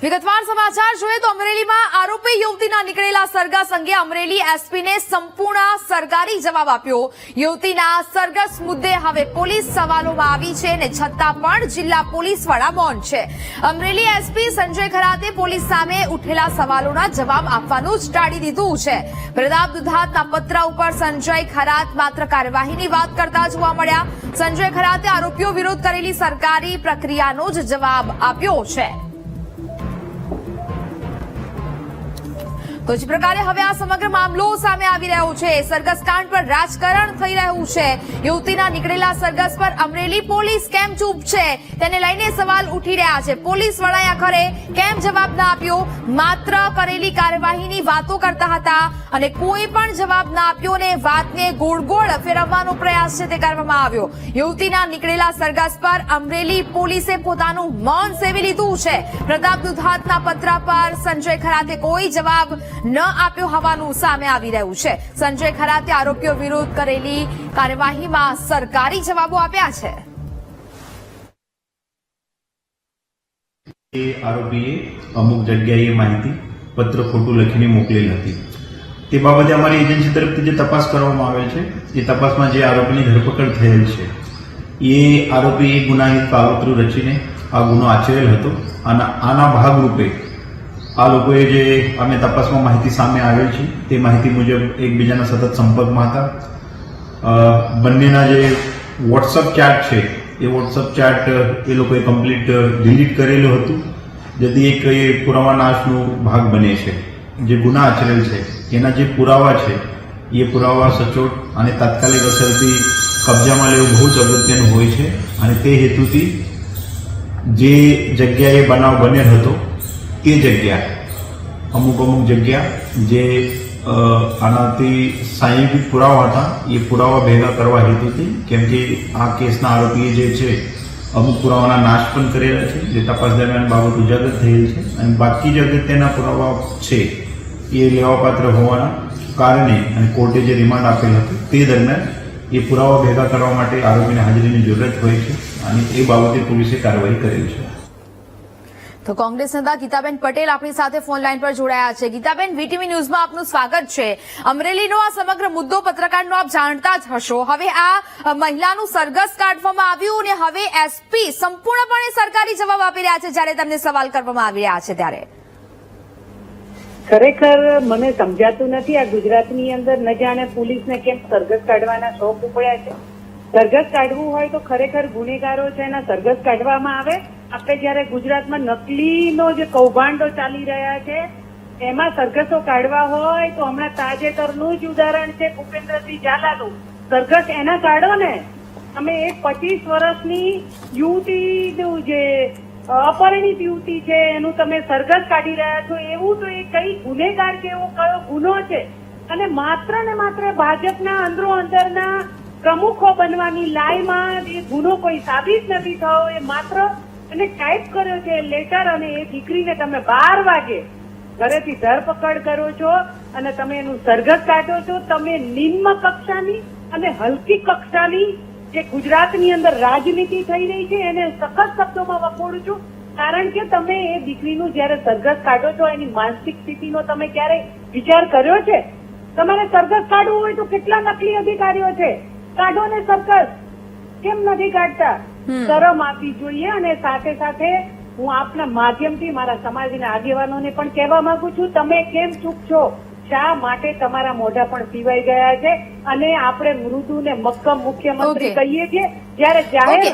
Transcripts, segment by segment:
વિગતવાર સમાચાર જોઈએ તો અમરેલીમાં આરોપી યુવતીના નીકળેલા સરઘસ અંગે અમરેલી એસપીને સંપૂર્ણ સરકારી જવાબ આપ્યો. યુવતીના સરઘસ મુદ્દે હવે પોલીસ સવાલોમાં આવી છે અને છતાં પણ જિલ્લા પોલીસ વડા મૌન છે. અમરેલી એસપી સંજય ખરાતે પોલીસ સામે ઉઠેલા સવાલોના જવાબ આપવાનું જ ટાળી દીધું છે. પ્રતાપ દુધાતના પત્ર ઉપર સંજય ખરાત માત્ર કાર્યવાહીની વાત કરતા જોવા મળ્યા. સંજય ખરાતે આરોપીઓ વિરોધ કરેલી સરકારી પ્રક્રિયાનો જ જવાબ આપ્યો છે. તો જ પ્રકારે હવે આ સમગ્ર મામલો સામે આવી રહ્યો છે. સરઘસ કાંડ પર રાજકારણ થઈ રહ્યું છે. યુવતીના નીકળેલા સરઘસ પર અમરેલી પોલીસ કેમ ચૂપ છે? તેને લઈને સવાલ ઉઠી રહ્યા છે. પોલીસ વડાએ આખરે કેમ જવાબ ના આપ્યો? માત્ર કરેલી કાર્યવાહીની વાતો કરતા હતા અને કોઈ પણ જવાબ ના આપ્યો ને વાતને ગોળ ગોળ ફેરવવાનો પ્રયાસ છે તે કરવામાં આવ્યો. યુવતીના નીકળેલા સરઘસ પર અમરેલી પોલીસે પોતાનું મૌન સેવી લીધું છે. પ્રતાપ દુધાતના પત્ર પર સંજય ખરાતે કોઈ જવાબ ન આપ્યો હોવાનું સામે આવી રહ્યું છે. સંજય ખરાતે આરોપીઓ વિરુદ્ધ કરેલી કાર્યવાહીમાં સરકારી જવાબો આપ્યા છે. આરોપીએ અમુક જગ્યાએ માહિતી, પત્ર ખોટું લખીને મોકલેલ હતી. તે બાબતે અમારી એજન્સી તરફથી જે તપાસ કરવામાં આવે છે, એ તપાસમાં જે આરોપીની ધરપકડ થયેલ છે, એ આરોપી એ ગુનાહિત કાવતરું રચીને આ ગુનો આચરેલ હતો. અને આના ભાગરૂપે આ લોકોએ જે અમે તપાસમાં માહિતી સામે આવેલ છે, તે માહિતી મુજબ એકબીજાના સતત સંપર્કમાં હતા. બંનેના જે વોટ્સઅપ ચાટ છે, એ વોટ્સઅપ ચાટ એ લોકોએ કમ્પ્લીટ ડિલીટ કરેલું હતું. જેથી એક એ પુરાવાનાશનો ભાગ બને છે. જે ગુના આચરેલ છે, એના જે પુરાવા છે, એ પુરાવા સચોટ અને તાત્કાલિક અસરથી કબજામાં લેવું બહુ જ અગત્યનું હોય છે. અને તે હેતુથી જે જગ્યાએ બનાવ બનેલ હતો તે જગ્યા. અમુક અમુક જગ્યા જે આનાથી સાયન્ટિફિક પુરાવા હતા, એ પુરાવા ભેગા કરવા હેતુથી કેમ કે આ કેસના આરોપીએ જે છે, અમુક પુરાવાના નાશ પણ કરેલા છે, જે તપાસ દરમિયાન બાબત ઉજાગર થયેલ છે. અને બાકી જે અગત્યના પુરાવા છે, એ લેવાપાત્ર હોવાના કારણે અને કોર્ટે જે રિમાન્ડ આપેલ હતું, તે દરમિયાન એ પુરાવા ભેગા કરવા માટે આરોપીને હાજરીની જરૂરત હોય છે અને એ બાબતે પોલીસે કાર્યવાહી કરેલી છે. તો કોંગ્રેસ નેતા ગીતાબેન પટેલ આપણી સાથે ફોન લાઈન પર જોડાયા છે. ગીતાબેન, વીટીવી ન્યૂઝમાં આપનું સ્વાગત છે. અમરેલીનો આ સમગ્ર મુદ્દો પત્રકારનો આપ જાણતા જ હશો. હવે આ મહિલાનું સરઘસ કાઢવામાં આવ્યું અને હવે એસપી સંપૂર્ણપણે સરકારી જવાબ આપી રહ્યા છે જ્યારે તેમને સવાલ કરવામાં આવી રહ્યા છે ત્યારે. ખરેખર મને સમજાતું નથી આ ગુજરાતની અંદર ન જાણે પોલીસને કેમ સરઘસ કાઢવાના શોખ ઉપડ્યા છે. સરઘસ કાઢવું હોય તો ખરેખર ગુનેગારો છે એના સરઘસ કાઢવામાં આવે આપણે જયારે ગુજરાતમાં નકલીનો જે કૌભાંડો ચાલી રહ્યા છે, એમાં સરઘસો કાઢવા હોય તો હમણાં તાજેતરનું જ ઉદાહરણ છે ભૂપેન્દ્રસિંહ ઝાલાનું. સરઘસ એના કાઢો ને. તમે એક પચીસ વર્ષની યુવતીનું જે અપરિણિત યુવતી છે, એનું તમે સરઘસ કાઢી રહ્યા છો, એવું તો એ કઈ ગુનેગાર કે એવો કયો ગુનો છે? અને માત્ર ને માત્ર ભાજપના અંદરો અંદરના પ્રમુખો બનવાની લાઈમાં એ ગુનો કોઈ સાબિત નથી થયો, એ માત્ર એને ટાઈપ કર્યો છે લેટર અને એ દીકરીને તમે બાર વાગે ઘરેથી ધરપકડ કરો છો અને તમે એનું સરઘસ કાઢો છો, તમે નિમ્ન કક્ષાની અને હલકી કક્ષાની જે ગુજરાતની અંદર રાજનીતિ થઈ રહી છે, એને સખત શબ્દોમાં વખોડું છું. કારણ કે તમે એ દીકરીનું જયારે સરઘસ કાઢો છો, એની માનસિક સ્થિતિનો તમે ક્યારે વિચાર કર્યો છે? તમારે સરઘસ કાઢવું હોય તો કેટલા નકલી અધિકારીઓ છે? કાઢો ને સરઘસ. કેમ નથી કાઢતા. શરમ આપવી જોઈએ અને સાથે સાથે હું આપના માધ્યમથી મારા સમાજના આગેવાનોને પણ કહેવા માંગુ છું તમે કેમ ચૂપ છો? શા માટે તમારા મોઢા પણ પીવાઈ ગયા છે? અને આપણે મૃદુ ને મક્કમ મુખ્યમંત્રી કહીએ છીએ જયારે જાહેર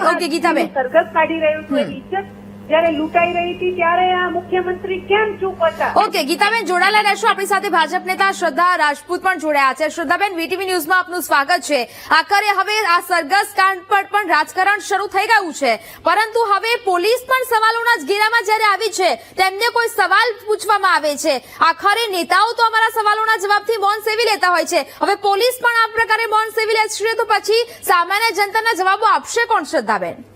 સરઘસ કાઢી રહ્યું છે. ઇજ્જત જયારે લૂંટાઈ રહી હતી, ત્યારે આ મુખ્યમંત્રી કેમ ચૂપ હતા? ઓકે, ગીતાબેન જોડાયેલા રહેશો. આપણી સાથે ભાજપ નેતા શ્રદ્ધા રાજપૂત પણ જોડાયા છે. શ્રદ્ધાબેન, વીટીવી ન્યૂઝમાં આપનું સ્વાગત છે. આખરે હવે આ સરઘસ કાંડ પર પણ રાજકારણ શરૂ થઈ ગયું છે. પરંતુ હવે પોલીસ પણ સવાલોના જ ઘેરામાં જ્યારે આવી છે, તેમને કોઈ સવાલ પૂછવામાં આવે છે. આખરે નેતાઓ તો અમારા સવાલોના જવાબથી મૌન સેવી લેતા હોય છે. હવે પોલીસ પણ આ પ્રકારે મૌન સેવી લેશે તો પછી સામાન્ય જનતાના જવાબો આપશે કોણ, શ્રદ્ધાબેન?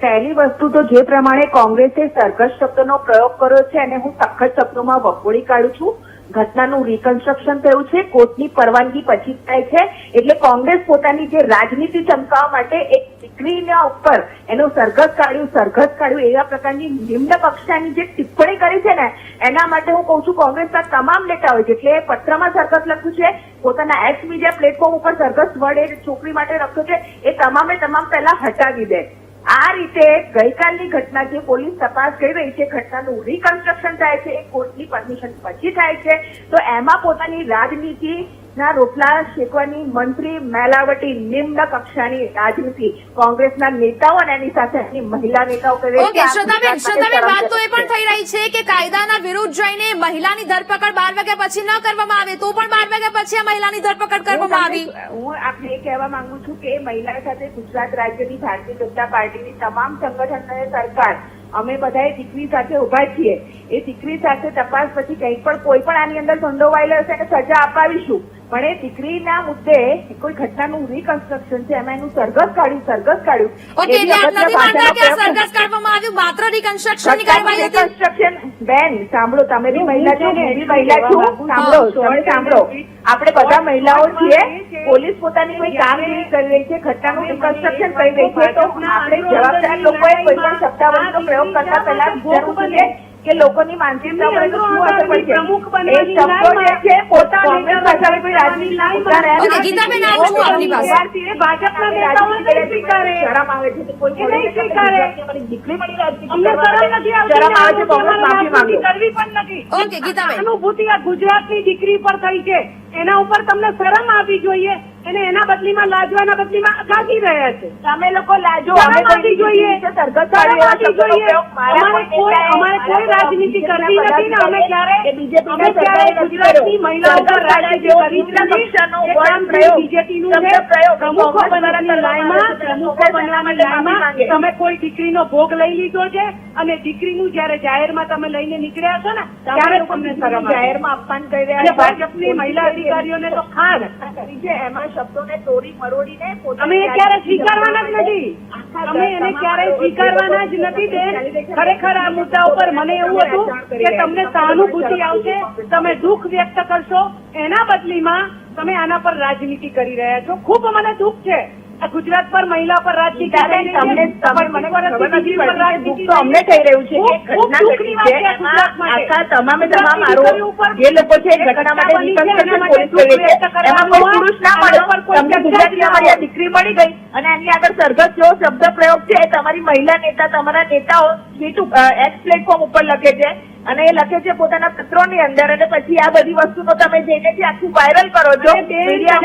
પહેલી વસ્તુ તો જે પ્રમાણે કોંગ્રેસે સરઘસ શબ્દનો પ્રયોગ કર્યો છે અને હું સખત શબ્દોમાં વખોડી કાઢું છું, ઘટનાનું રિકન્સ્ટ્રક્શન થયું છે, કોર્ટની પરવાનગી પછી થાય છે, એટલે કોંગ્રેસ પોતાની જે રાજનીતિ ચમકાવવા માટે એક દીકરીના ઉપર એનું સરઘસ કાઢ્યું સરઘસ કાઢ્યું, એવા પ્રકારની નિમ્ન કક્ષાની જે ટિપ્પણી કરી છે ને, એના માટે હું કહું છું કોંગ્રેસના તમામ નેતાઓએ જેટલે પત્રમાં સરઘસ લખ્યું છે, પોતાના એક્સ મીડિયા પ્લેટફોર્મ ઉપર સરઘસ વડે છોકરી માટે લખ્યું છે, એ તમામે તમામ પહેલા હટાવી દે. આ રીતે ગઈકાલની ઘટના જે પોલીસ તપાસ કરી રહી છે, ઘટનાનું રિકન્સ્ટ્રક્શન થાય છે, એ કોર્ટની પરમિશન પછી થાય છે. તો એમાં પોતાની રાજનીતિ ના રોટલા શેકવાની મંત્રી મેલાવટી નિમ્ન કક્ષાની રાજનીતિ. કોંગ્રેસના નેતાઓ અને એની સાથે મહિલા નેતાઓ કરે છે. શ્રદ્ધાબેન શ્રદ્ધાબેન વાત તો એ પણ થઈ રહી છે કે કાયદાના વિરુદ્ધ જઈને મહિલાની ધરપકડ બાર વાગ્યા પછી ન કરવામાં આવે તો પણ બાર વાગ્યા પછી આ મહિલાની ધરપકડ કરવામાં આવી. હું આપને એ કહેવા માંગુ છું કે મહિલા સાથે ગુજરાત રાજ્યની ભારતીય જનતા પાર્ટીની તમામ સંગઠન અને સરકાર અમે બધાએ દીકરી સાથે ઊભા છીએ. એ દીકરી સાથે તપાસ પછી કંઈ પણ કોઈ પણ આની અંદર સંડોવાયેલો હશે એને સજા અપાવીશું. પણ એ દીકરીના મુદ્દે કોઈ ઘટનાનું રિકન્સ્ટ્રક્શન છે એમાં એનું સરઘસ કાઢ્યું સરઘસ કાઢ્યું. માત્ર રિકન્સ્ટ્રક્શનની કાર્યવાહી બેન સાંભળો તમે બી મહિલા છો હું બી મહિલા છું. સાંભળો તમે સાંભળો. આપણે બધા મહિલાઓ છીએ પોલીસ પોતાની કોઈ કામગીરી કરી રહી છે ઘટનાનું રિકન્સ્ટ્રક્શન કરી રહી છે તો આપણે જવાબદાર લોકોએ કોઈ પણ શબ્દાવલીનો પ્રયોગ કરતા પહેલા વિચારવું જોઈએ. કે લોકોની માનસિકતા પર શું અસર પડશે? એ શબ્દો જે છે પોતા કોંગ્રેસ કોઈ રાજનીતિના મુદ્દા રહ્યા ઓકે, ગીતાબેન, આવું છું આપની પાસે. ભાજપના નેતાઓ નહીં સ્વીકારે. શરમ આવે છે તો કોઈ નહીં સ્વીકારે. દીકરી પણ રાજનીતિ કરવા શરમ આવે. છે કોંગ્રેસ માફી માંગે. કરવી પણ નથી. ઓકે ગીતાબેન. અનુભૂતિ આ ગુજરાતની દીકરી પર થઈ છે. એના ઉપર તમને શરમ આવવી જોઈએ. અને એના બદલીમાં લાજવાના બદલીમાં ગાગી રહ્યા છે. તમે લોકો લાજો જોઈએ. અમારે કોઈ રાજનીતિ કરવી નથી ને અમે ક્યારે- બીજેપી ક્યારે ગુજરાતની મહિલાઓ પર રાજનીતિ બીજેપીનું છે. પ્રમુખો બનવાની પ્રમુખો બનવાની તમે કોઈ દીકરીનો ભોગ લઈ લીધો છે? અને દીકરીનું જયારે જાહેરમાં તમે લઈને નીકળ્યા છો ને ત્યારે તમને. જાહેરમાં અપમાન કરી રહ્યા છે. ભાજપની મહિલા અધિકારીઓને તો ખાન છે. એમાં શબ્દોને તોડી મરોડીને અમે ક્યારે સ્વીકારવાના જ નથી. અમે એને ક્યારેય સ્વીકારવાના જ નથી બેન. ખરેખર આ મુદ્દા ઉપર મને એવું હતું કે તમને સહાનુભૂતિ આવશે તમે દુઃખ વ્યક્ત કરશો. એના બદલીમાં તમે આના પર રાજનીતિ કરી રહ્યા છો. ખૂબ મને દુઃખ છે. ગુજરાત પર મહિલા પર રાજનીતિ અમને થઈ રહ્યું છે. આખા તમામે તમામ આરોપ જે લોકો ઘટના માટે એમાં કોઈ પુરુષ ના તમને આ દીકરી મળી ગઈ અને આની આગળ સરઘસ જેવો શબ્દ પ્રયોગ છે તમારી મહિલા નેતા તમારા નેતાઓ એક્સ પ્લેટફોર્મ ઉપર લખે છે અને એ લખે છે પોતાના પત્રોની અંદર અને પછી આ બધી વસ્તુનો તમે જઈને જે આખું વાયરલ કરો છો તમારે media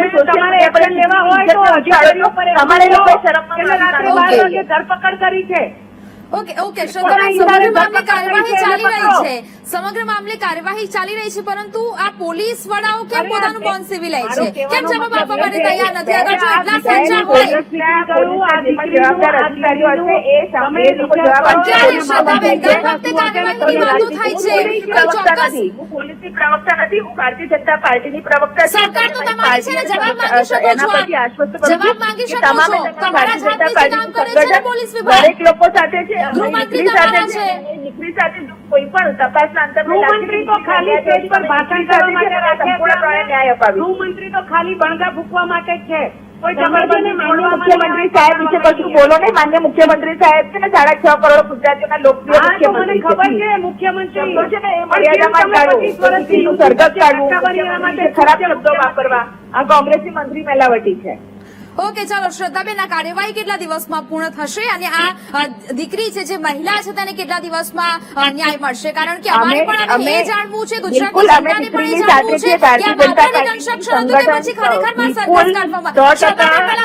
પર action લેવા હોય તો ઇજ્જતનો અધિકારીઓ ઉછાળો પર છો. action તમારે લો. લોકોએ શરમનો એટલે રાત્રે નામ બાર નથી. વાગે ધરપકડ કરી છે ઓકે ઓકે સમગ્ર મામલે કાર્યવાહી ચાલી રહી છે. સમગ્ર મામલે કાર્યવાહી ચાલી રહી છે પરંતુ આ પોલીસ વડાઓ કેમ પોતાનું આ પૉન સિવિલ છે? કેમ જવાબ આપવા માટે તૈયાર નથી? અગર જો એટલા આ હોય. તમારી પોલીસ વિભાગ. દરેક લોકો સાથે છે. ગૃહમંત્રી દીકરી સાથે તમારા છે. દીકરી સાથે કોઈ પણ તપાસના ગૃહમંત્રી તો ખાલી સ્ટેજ પર ભાષણ કરવા માટે રાખ્યા ન્યાય અપાવી. ગૃહમંત્રી તો ખાલી બણગા ફૂંકવા માટે છે. મુખ્યમંત્રી સાહેબ વિશે કશું બોલો ને માન્ય મુખ્યમંત્રી સાહેબ છે ને સાડા છ કરોડ ગુજરાતીઓના લોકપ્રિય મને મુખ્યમંત્રી ખબર છે મુખ્યમંત્રી. છે ને એ મર્યાદામાં સરઘસ કાઢવું, ખરાબ શબ્દો વાપરવા. આ કોંગ્રેસી મંત્રી મેલાવટી છે. ઓકે ચાલો શ્રદ્ધાબેન આ કાર્યવાહી કેટલા દિવસમાં પૂર્ણ થશે? અને આ દીકરી છે જે મહિલા છે તેને કેટલા દિવસમાં ન્યાય મળશે? કારણ કે અમારે પણ એ જાણવું છે સરકારને પણ એ જાણવું કે આ હતું પછી ખરેખરમાં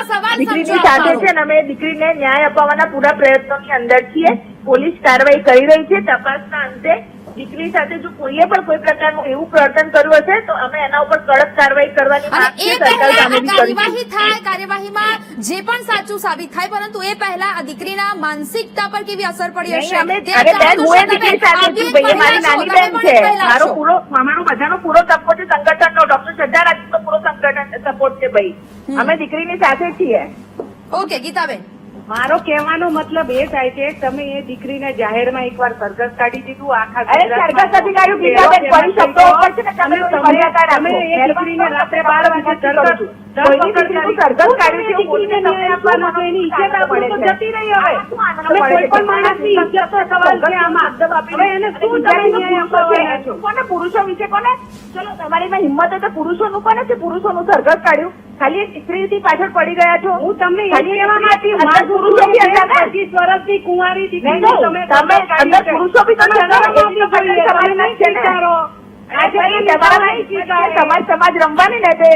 સવાલ સાથે અમે દીકરીને ન્યાય અપાવવાના પૂરા પ્રયત્નોની અંદર છીએ. પોલીસ કાર્યવાહી કરી રહી છે તપાસના અંતે દીકરી સાથે જો કોઈએ પણ કોઈ પ્રકારનું એવું પ્રવર્તન કર્યું હશે તો અમે એના ઉપર કડક કાર્યવાહી કરવાની માંગ છે સરકાર. કાર્યવાહી થાય કાર્યવાહીમાં જે પણ સાચું સાબિત થાય પરંતુ એ પહેલા આ દીકરીના માનસિકતા પર કેવી અસર પડી હશે? નહીં, અમે તે અરે બેન હું એ દીકરી સાથે છું ભાઈ મારી નાની બેન છે. મારો પૂરો અમારો બધાનો પૂરો સપોર્ટ છે સંગઠનનો ડોક્ટર શ્રદ્ધા રાજનો પૂરો સંગઠન સપોર્ટ છે ભાઈ. અમે દીકરીની સાથે છીએ. ઓકે ગીતાબેન. મારો કહેવાનો મતલબ એ થાય છે કે તમે એ દીકરીને જાહેરમાં એકવાર સરઘસ કાઢી દીધું આખા તમે એ દીકરીને રાત્રે બાર વાગે પુરુષો વિશે કોને? ચલો તમારી હિંમત હોય તો પુરુષોનું કોને છે? પુરુષોનું સરઘસ કાઢ્યું. ખાલી સ્ત્રીથી પાછળ પડી ગયા છો હું તમને કહેવા માંગતી છું. પુરુષો બી હતા પચીસ વર્ષની કુંવારી દીકરી. તમે અંદર. પુરુષો બી તમે સમાજ સમાજ રમવાની ને તો.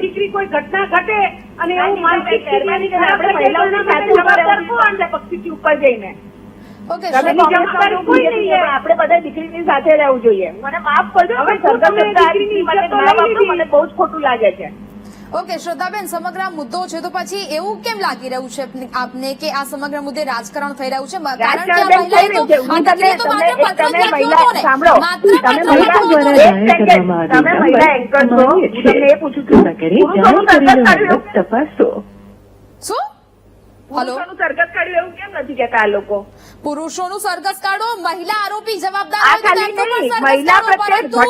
દીકરી કોઈ ઘટના ઘટે અને એવું માનસિક પક્ષીથી ઉપર જઈને. આપણે બધા દીકરીની સાથે રહેવું જોઈએ. મને માફ કરજો. મને બહુ જ ખોટું લાગે છે. ઓકે શ્રદ્ધાબેન સમગ્ર મુદ્દો છે તો પછી એવું કેમ લાગી રહ્યું છે આપને- કે આ સમગ્ર મુદ્દે રાજકારણ થઈ રહ્યું છે? કારણ કે મહિલા- તપાસો. શું? પુરુષોનું સરઘસ કાઢ્યું એવું કેમ નથી કહેતા આ લોકો? પુરુષોનું સરઘસ કાઢો મહિલા આરોપી જવાબદાર મહિલા કાઢો.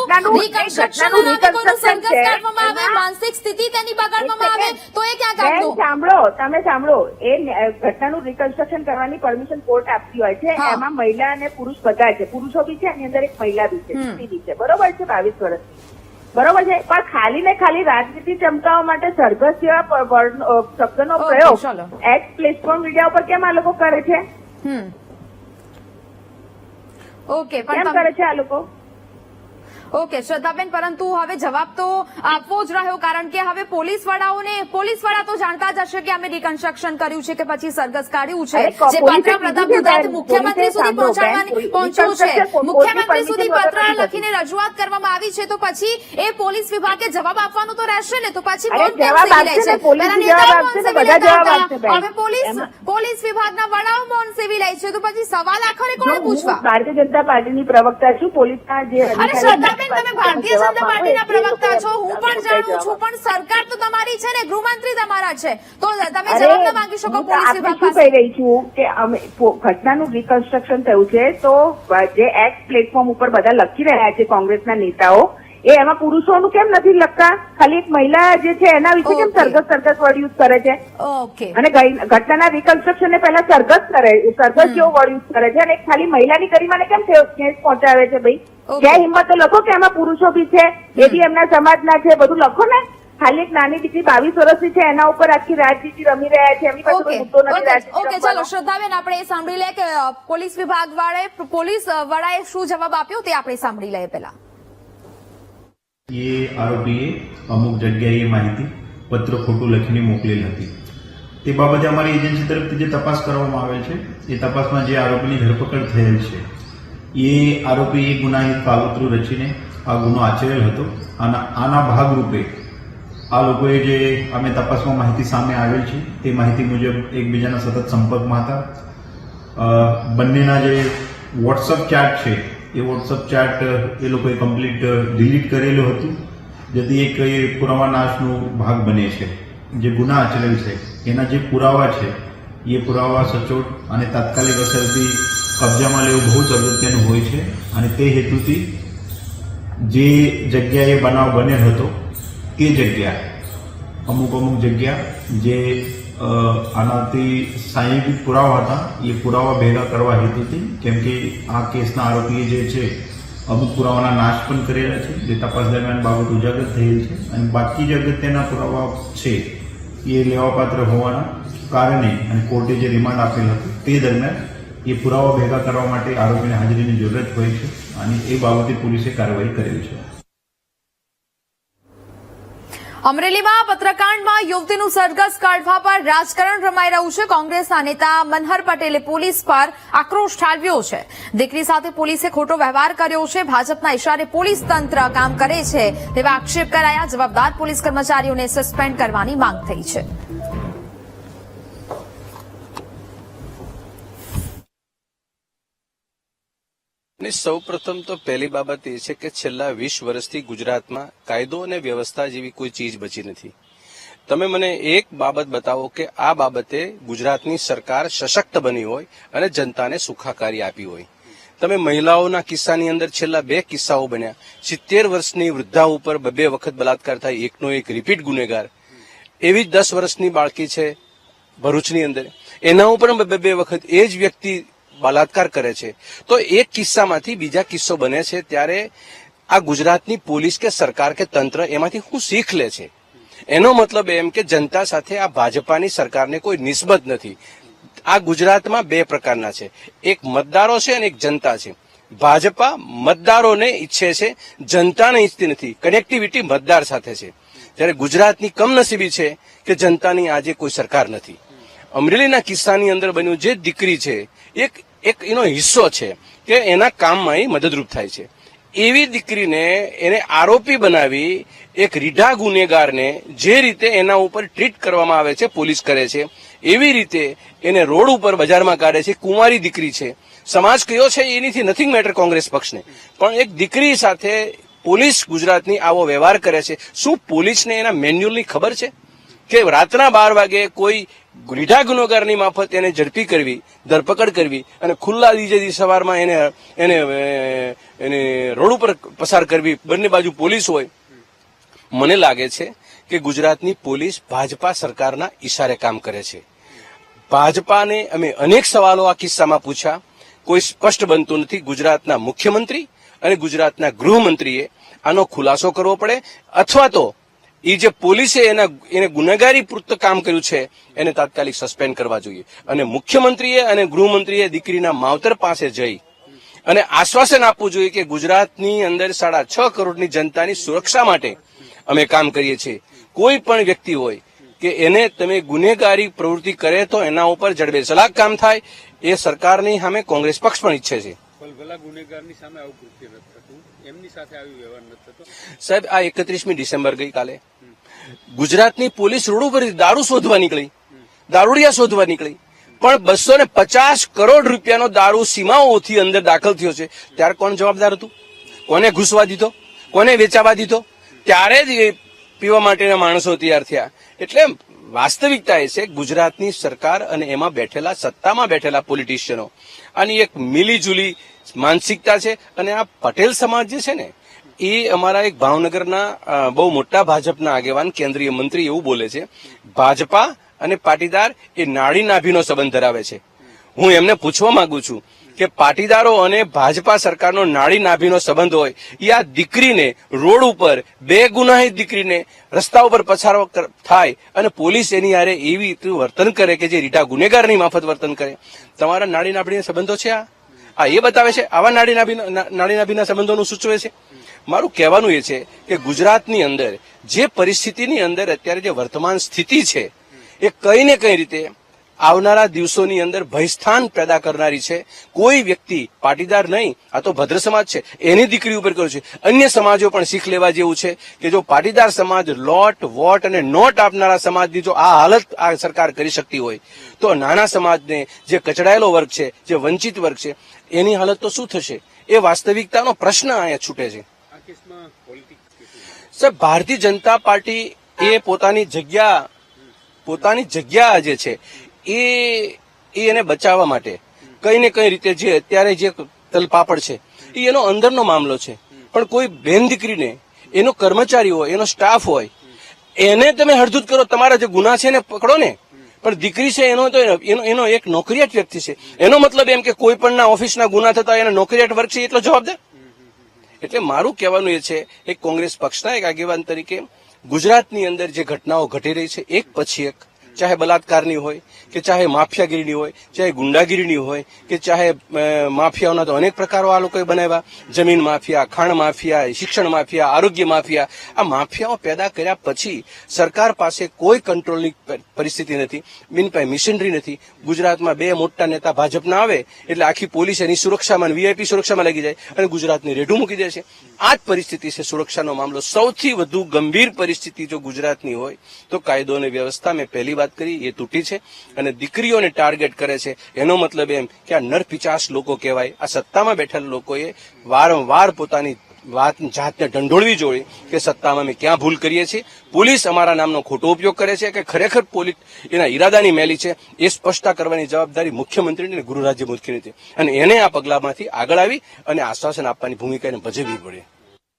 આવે માનસિક સ્થિતિ તેની બગાડવામાં આવે તો એ ક્યાં બેન, સાંભળો તમે સાંભળો એ ઘટનાનું રિકન્સ્ટ્રક્શન કરવાની પરમિશન કોર્ટ આપતી હોય છે એમાં મહિલા અને પુરુષ બધા છે. પુરુષો બી છે એની અંદર એક મહિલા બી છે સ્થિતિ બી છે. બરોબર છે બાવીસ વર્ષની બરોબર છે? પણ ખાલી ને ખાલી રાજનીતિ ચમકાવવા માટે સરઘસ જેવા શબ્દનો પ્રયોગ. એક્સ પ્લેટફોર્મ મીડિયા ઉપર કેમ આ લોકો કરે છે? હમ. ઓકે કેમ કરે છે આ લોકો? ઓકે શ્રદ્ધાબેન પરંતુ હવે જવાબ તો આપવો જ રહ્યો કારણ કે હવે પોલીસ વડાઓને પોલીસ વડા તો જાણતા જ હશે કે અમે રિકન્સ્ટ્રક્શન કર્યું છે કે પછી સરઘસ કાઢ્યું છે. જે પત્ર પ્રતાપ મુખ્યમંત્રી સુધી પહોંચાડવાની પહોંચ્યું છે. મુખ્યમંત્રી સુધી પત્ર લખીને રજૂઆત કરવામાં આવી છે તો પછી એ પોલીસ વિભાગે જવાબ આપવાનું તો રહેશે ને તો પછી. હવે પોલીસ પોલીસ વિભાગના વડાઓ મૌન સેવી લે છે? તો પછી સવાલ આખરે કોણ પૂછવા? ભારતીય જનતા પાર્ટીની પ્રવક્તા છું પોલીસના જે અરે તમે ભારતીય જનતા પાર્ટીના પ્રવક્તા છો. હું પણ જાણું છું પણ સરકાર તો તમારી છે ને ગૃહમંત્રી તમારા છે. તો તમે જવાબ ના માંગી શકો પોલીસ વિભાગ પાસે કહી રહી છું કે અમે ઘટનાનું રિકન્સ્ટ્રક્શન થયું છે તો જે એક્ટ પ્લેટફોર્મ ઉપર બધા લખી રહ્યા છે કોંગ્રેસના નેતાઓ એ એમાં પુરુષોનું કેમ નથી લખતા? ખાલી એક મહિલા જે છે એના વિશે કેમ. સરઘસ સરઘસ વર્ડ યુઝ કરે છે? ઓકે અને ઘટનાના રિકન્સ્ટ્રક્શન ને પહેલા સરઘસ કરે સરઘસ જેવો વર્ડ યુઝ કરે છે અને ખાલી મહિલાની ગરિમાને કેમ ઠેસ પહોંચાડે છે ભાઈ? ક્યાં હિંમત લખો કે એમાં પુરુષો બી છે એ બી એમના સમાજના છે બધું લખો ને. ખાલી એક નાની દીકરી બાવીસ વર્ષની છે એના ઉપર આખી રાજનીતિ રમી રહ્યા છે એમની પાસે મુદ્દો નથી ઓકે ચાલો શ્રદ્ધાબેન આપણે એ સાંભળી લે કે પોલીસ વિભાગ વાળાએ પોલીસ વડાએ શું જવાબ આપ્યો તે આપણે સાંભળી લઈએ પહેલા. એ આરોપીએ અમુક જગ્યાએ માહિતી પત્ર ખોટું લખીને મોકલેલ હતી. તે બાબતે અમારી એજન્સી તરફથી જે તપાસ કરવામાં આવે છે, એ તપાસમાં જે આરોપીની ધરપકડ થયેલ છે, એ આરોપી ગુનાહિત કાવતરું રચીને આ ગુનો આચરેલ હતો. અને આના ભાગરૂપે આ લોકોએ જે અમે તપાસમાં માહિતી સામે આવેલ છે, તે માહિતી મુજબ એકબીજાના સતત સંપર્કમાં હતા. બંનેના જે વોટ્સઅપ ચાર્ટ છે એ વોટ્સઅપ ચાટ એ લોકોએ કમ્પ્લીટ ડિલીટ કરેલું હતું. જેથી એક એ પુરાવા નાશનો ભાગ બને છે. જે ગુના આચરેલ છે, એના જે પુરાવા છે, એ પુરાવા સચોટ અને તાત્કાલિક અસરથી કબજામાં લેવું બહુ જ અગત્યનું હોય છે. અને તે હેતુથી જે જગ્યાએ બનાવ બનેલ હતો તે જગ્યા, અમુક અમુક જગ્યા જે આનાથી સાયન્ટિફિક પુરાવા હતા. એ પુરાવા ભેગા કરવા હેતુથી કેમ કે આ કેસના આરોપીએ જે છે, અમુક પુરાવાના નાશ પણ કરેલા છે. જે તપાસ દરમિયાન બાબત ઉજાગર થયેલ છે અને બાકી જે અગત્યના પુરાવા છે, એ લેવાપાત્ર હોવાના કારણે અને કોર્ટે જે રિમાન્ડ આપેલ હતું, તે દરમિયાન એ પુરાવા ભેગા કરવા માટે આરોપીને હાજરીની જરૂરત હોય છે અને એ બાબતે પોલીસે કાર્યવાહી કરેલી છે. અમરેલીમાં પત્રકાંડમાં યુવતીનું સરઘસ કાઢવા પર રાજકારણ રમાઈ રહ્યું છે. કોંગ્રેસના નેતા મનહર પટેલે પોલીસ પર આક્રોશ ઠાલવ્યો છે. દીકરી સાથે પોલીસે ખોટો વ્યવહાર કર્યો છે. ભાજપના ઇશારે પોલીસ તંત્ર કામ કરે છે તેવા આક્ષેપ કરાયા. જવાબદાર પોલીસ કર્મચારીઓને સસ્પેન્ડ કરવાની માંગ થઈ છે. ને સૌ પ્રથમ તો પહેલી બાબત એ છે કે છેલ્લા વીસ વર્ષથી ગુજરાતમાં કાયદો અને વ્યવસ્થા જેવી કોઈ ચીજ બચી નથી. તમે મને એક બાબત બતાવો કે આ બાબતે ગુજરાતની સરકાર સશક્ત બની હોય અને જનતાને સુખાકારી આપી હોય. તમે મહિલાઓના કિસ્સાની અંદર છેલ્લા બે કિસ્સાઓ બન્યા. સિત્તેર વર્ષની વૃદ્ધા ઉપર બે વખત બલાત્કાર થાય, એકનો એક રિપીટ ગુનેગાર. એવી જ દસ વર્ષની બાળકી છે ભરૂચની અંદર. એના ઉપર બે વખત એ જ વ્યક્તિ બલાત્કાર કરે છે. તો એક કિસ્સામાંથી બીજા કિસ્સો બને છે ત્યારે આ ગુજરાતની પોલીસ કે સરકાર કે તંત્ર એમાંથી શું શીખ લે છે. એનો મતલબ એમ કે જનતા સાથે આ ભાજપાની સરકારને કોઈ નિસ્બત નથી. આ ગુજરાતમાં બે પ્રકારના છે. એક મતદારો છે અને એક જનતા છે. ભાજપા મતદારોને ઈચ્છે છે, જનતાને ઈચ્છતી નથી. કનેક્ટિવિટી મતદાર સાથે છે. જ્યારે ગુજરાતની કમનસીબી છે કે જનતાની આજે કોઈ સરકાર નથી. અમરેલીના કિસ્સાની અંદર બન્યું જે દીકરી છે, એક એક એનો હિસ્સો છે કે એના કામમાં એ મદદરૂપ થાય છે. એવી દીકરીને એને આરોપી બનાવી એક રીઢા ગુનેગારને જે રીતે એના ઉપર ટ્રીટ કરવામાં આવે છે, પોલીસ કરે છે, એવી રીતે એને રોડ ઉપર બજારમાં કાઢે છે, કુંવારી દીકરી છે. સમાજ કયો છે એનીથી નથિંગ મેટર કોંગ્રેસ પક્ષને. પણ એક દીકરી સાથે પોલીસ ગુજરાતની આવો વ્યવહાર કરે છે. શું પોલીસને એના મેન્યુઅલની ખબર છે? કે રાતના બાર વાગે કોઈ રીઢા ગુનેગારની માફત એને ઝડપી કરવી, ધરપકડ કરવી અને ખુલ્લા બીજે દી સવારમાં એને એને એને રોડ ઉપર પસાર કરવી. બંને બાજુ પોલીસ હોય. મને લાગે છે કે ગુજરાતની પોલીસ ભાજપા સરકારના ઈશારે કામ કરે છે. ભાજપાને અમે અનેક સવાલો આ કિસ્સામાં પૂછ્યા. કોઈ સ્પષ્ટ બનતું નથી. ગુજરાતના મુખ્યમંત્રી અને ગુજરાતના ગૃહમંત્રીએ આનો ખુલાસો કરવો પડે. અથવા તો એ જે પોલીસે એના એને ગુનેગારી પૂર્ત કામ કર્યું છે એને તાત્કાલિક સસ્પેન્ડ કરવા જોઈએ. અને મુખ્યમંત્રીએ અને ગૃહમંત્રીએ દીકરીના માવતર પાસે જઈ અને આશ્વાસન આપવું જોઈએ કે ગુજરાતની અંદર સાડા છ કરોડની જનતાની સુરક્ષા માટે અમે કામ કરીએ છીએ. કોઈ પણ વ્યક્તિ હોય કે એને તમે ગુનેગારી પ્રવૃત્તિ કરે તો એના ઉપર જડબે સલાક કામ થાય એ સરકારની સામે કોંગ્રેસ પક્ષ પણ ઈચ્છે છે. સામે આવું કૃત્ય નથી થતું? એમની સાથે આવી વ્યવહાર નથી થતો? સાહેબ આ એકત્રીસમી ડિસેમ્બર ગઈકાલે. ગુજરાતની પોલીસ રોડ ઉપર દારૂ શોધવા નીકળી. દારૂડિયા શોધવા નીકળી. પણ બસો ને પચાસ કરોડ રૂપિયાનો દારૂ સીમાઓથી અંદર દાખલ થયો છે. ત્યારે કોણ જવાબદાર હતું? કોને ઘૂસવા દીધો? કોને વેચાવા દીધો? ત્યારે જ પીવા માટેના માણસો તૈયાર થયા. એટલે વાસ્તવિકતા એ છે, ગુજરાતની સરકાર અને એમાં બેઠેલા, સત્તામાં બેઠેલા પોલિટિશિયનો. આની એક મિલીજુલી માનસિકતા છે અને આ પટેલ સમાજ જે છે ને એ અમારા એક ભાવનગરના બહુ મોટા ભાજપના આગેવાન, કેન્દ્રીય મંત્રી એવું બોલે છે, ભાજપા અને પાટીદાર એ નાડી નાભીનો સંબંધ ધરાવે છે. હું એમને પૂછવા માંગુ છું કે પાટીદારો અને ભાજપા સરકારનો નાડી નાભીનો સંબંધ હોય એ આ દીકરીને રોડ ઉપર, બે ગુનાહિત દીકરીને રસ્તા ઉપર કર- થાય અને પોલીસ એની હારે એવી રીતે વર્તન કરે કે જે રીટા ગુનેગારની માફત વર્તન કરે. તમારા નાડી નાભીના સંબંધો છે આ? આ એ બતાવે છે? આવા નાડી નાભી નાડી નાભીના સંબંધોનું સૂચવે છે? મારું કહેવાનું એ છે કે ગુજરાતની અંદર જે પરિસ્થિતિની અંદર અત્યારે જે વર્તમાન સ્થિતિ છે, એ કઈ ને કઈ રીતે આવનારા દિવસોની અંદર ભયસ્થાન પેદા કરનારી છે. કોઈ વ્યક્તિ પાટીદાર નહીં, આ તો ભદ્ર સમાજ છે. એની દીકરી ઉપર કર્યું છે. અન્ય સમાજો પણ શીખ લેવા જેવું છે કે જો પાટીદાર સમાજ લોટ, વોટ અને નોટ આપનારા સમાજની જો આ હાલત આ સરકાર કરી શકતી હોય, તો નાના સમાજને જે કચડાયેલો વર્ગ છે, જે વંચિત વર્ગ છે, એની હાલત તો શું થશે? એ વાસ્તવિકતાનો પ્રશ્ન અહીંયા છૂટે છે. સાહેબ ભારતીય જનતા પાર્ટી એ પોતાની જગ્યા પોતાની જગ્યા જે છે, એ એને બચાવવા માટે કઈ ને કઈ રીતે જે અત્યારે જે તલપાપડ છે, એ એનો અંદરનો મામલો છે. પણ કોઈ બેન દીકરીને, એનો કર્મચારી હોય, એનો સ્ટાફ હોય, એને તમે હડધૂત કરો, તમારા જે ગુના છે એને પકડો ને, પણ દીકરી છે એનો તો એનો એનો એક નોકરિયાત વ્યક્તિ છે. એનો મતલબ એમ કે કોઈ પણના ઓફિસના ગુના થતા એનો નોકરિયાત વર્ગ છે, એટલો જવાબદાર એટલે મારું કહેવાનું એ છે, એક કોંગ્રેસ પક્ષના એક આગેવાન તરીકે ગુજરાતની અંદર જે ઘટનાઓ ઘટી રહી છે, એક પછી એક ચાહે બલાત્કારની હોય, કે ચાહે માફિયાગીરીની હોય, ચાહે ગુંડાગીરીની હોય, કે ચાહે માફિયાઓના તો અનેક પ્રકારો આ લોકોએ બનાવ્યા. જમીન માફિયા, ખાણ માફિયા, શિક્ષણ માફિયા, આરોગ્ય માફિયા. આ માફિયાઓ પેદા કર્યા પછી સરકાર પાસે કોઈ કંટ્રોલની પરિસ્થિતિ નથી. બિન પાસે મિશનરી નથી. ગુજરાતમાં બે મોટા નેતા ભાજપના આવે, એટલે આખી પોલીસ એની સુરક્ષામાં વીઆઈપી સુરક્ષામાં લાગી જાય અને ગુજરાતની રેઢું મૂકી દે છે. આ જ પરિસ્થિતિ છે સુરક્ષાનો મામલો. સૌથી વધુ ગંભીર પરિસ્થિતિ જો ગુજરાતની હોય, તો કાયદો અને વ્યવસ્થા મેં પહેલી વાર વાત કરી, એ તૂટી છે અને દીકરીઓને ટાર્ગેટ કરે છે. એનો મતલબ એમ કે આ નરપિચાસ લોકો કહેવાય. આ સત્તામાં બેઠેલા લોકોએ વારંવાર પોતાની વાત જાતને ઢંઢોળવી જોઈએ કે સત્તામાં અમે ક્યાં ભૂલ કરીએ છીએ. પોલીસ અમારા નામનો ખોટો ઉપયોગ કરે છે કે ખરેખર પોલીસ એના ઈરાદાની મેલી છે એ સ્પષ્ટતા કરવાની જવાબદારી મુખ્યમંત્રીની અને ગૃહ રાજ્ય મુખ્યમંત્રી અને એને આ પગલામાંથી આગળ આવી અને આશ્વાસન આપવાની ભૂમિકા એને ભજવવી પડે.